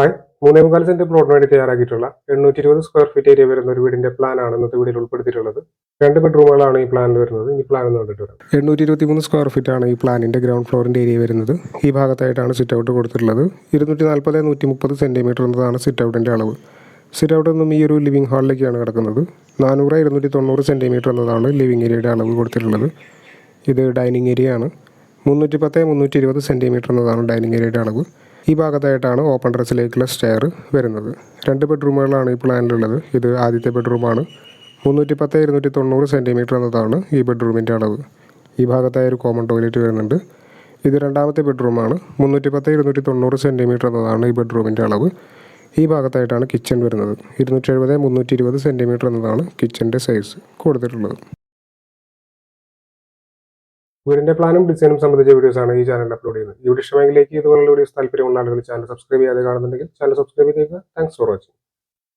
Hi മൂന്നേ മുക്കാൽ saint പ്ലോട്ടിന് വേണ്ടി തയ്യാറാക്കിയിട്ടുള്ള എണ്ണൂറ്റി ഇരുപത് സ്ക്വയർ ഫീറ്റ് ഏരിയ വരുന്ന ഒരു വീടിന്റെ പ്ലാൻ ആണ് ഇന്നത്തെ വീടിൽ ഉൾപ്പെടുത്തിയിട്ടുള്ളത്. രണ്ട് ബെഡ്റൂമുകളാണ് ഈ പ്ലാനിൽ വരുന്നത്. ഈ പ്ലാൻ ഒന്ന് കണ്ടിട്ട് എണ്ണൂറ്റി ഇരുപത്തി മൂന്ന് സ്ക്വയർ ഫീറ്റ് ആണ് ഈ പ്ലാനിന്റെ ഗ്രൗണ്ട് ഫ്ലോറിന്റെ ഏരിയ വരുന്നത്. ഈ ഭാഗത്തായിട്ടാണ് സിറ്റ് ഔട്ട് കൊടുത്തിട്ടുള്ളത്. ഇരുന്നൂറ്റി നാൽപ്പത് നൂറ്റി മുപ്പത് സെന്റിമീറ്റർ എന്നതാണ് സിറ്റ് ഔട്ടിന്റെ അളവ്. സിറ്റ് ഔട്ട് നിന്നും ഈ ഒരു ലിവിംഗ് ഹാളിലേക്കാണ് കിടക്കുന്നത്. നാനൂറ് ഇരുന്നൂറ്റി തൊണ്ണൂറ് സെന്റിമീറ്റർ എന്നതാണ് ലിവിംഗ് ഏരിയയുടെ അളവ് കൊടുത്തിട്ടുള്ളത്. ഇത് ഡൈനിങ് ഏരിയ ആണ്. മുന്നൂറ്റി പത്ത് മുന്നൂറ്റി ഇരുപത് സെന്റിമീറ്റർ എന്നതാണ് ഡൈനിങ് ഏരിയയുടെ അളവ്. ഈ ഭാഗത്തായിട്ടാണ് ഓപ്പൺ ഡ്രസ്സിലേക്കുള്ള സ്റ്റെയർ വരുന്നത്. രണ്ട് ബെഡ്റൂമുകളാണ് ഈ പ്ലാനിലുള്ളത് ഇത് ആദ്യത്തെ ബെഡ്റൂമാണ് മുന്നൂറ്റി പത്ത് ഇരുന്നൂറ്റി തൊണ്ണൂറ് സെന്റിമീറ്റർ എന്നതാണ് ഈ ബെഡ്റൂമിന്റെ അളവ്. ഈ ഭാഗത്തായി ഒരു കോമൺ ടോയ്ലറ്റ് വരുന്നുണ്ട്. ഇത് രണ്ടാമത്തെ ബെഡ്റൂമാണ് മുന്നൂറ്റി പത്ത് ഇരുന്നൂറ്റി തൊണ്ണൂറ് സെന്റിമീറ്റർ എന്നതാണ് ഈ ബെഡ്റൂമിന്റെ അളവ്. ഈ ഭാഗത്തായിട്ടാണ് കിച്ചൺ വരുന്നത്. ഇരുന്നൂറ്റി എഴുപത് മുന്നൂറ്റി ഇരുപത് സെന്റിമീറ്റർ എന്നതാണ് കിച്ചന്റെ സൈസ് കൊടുത്തിട്ടുള്ളത്. വീടിന്റെ പ്ലാനും ഡിസൈനും സംബന്ധിച്ച വീഡിയോസ് ആണ് ഈ ചാനൽ അപ്ലോഡ് ചെയ്യുന്നത്. ഈ വീഡിയോ ഇഷ്ടമെങ്കിലേക്ക് ഇതുപോലുള്ള വീഡിയോസ് താല്പര്യമുള്ള ആളുകൾ ചാനൽ സബ്സ്ക്രൈബ് ചെയ്യാതെ കാണുന്നുണ്ടെങ്കിൽ ചാനൽ സബ്സ്ക്രൈബ് ചെയ്യുക താങ്ക്സ് ഫോർ വാച്ചിങ്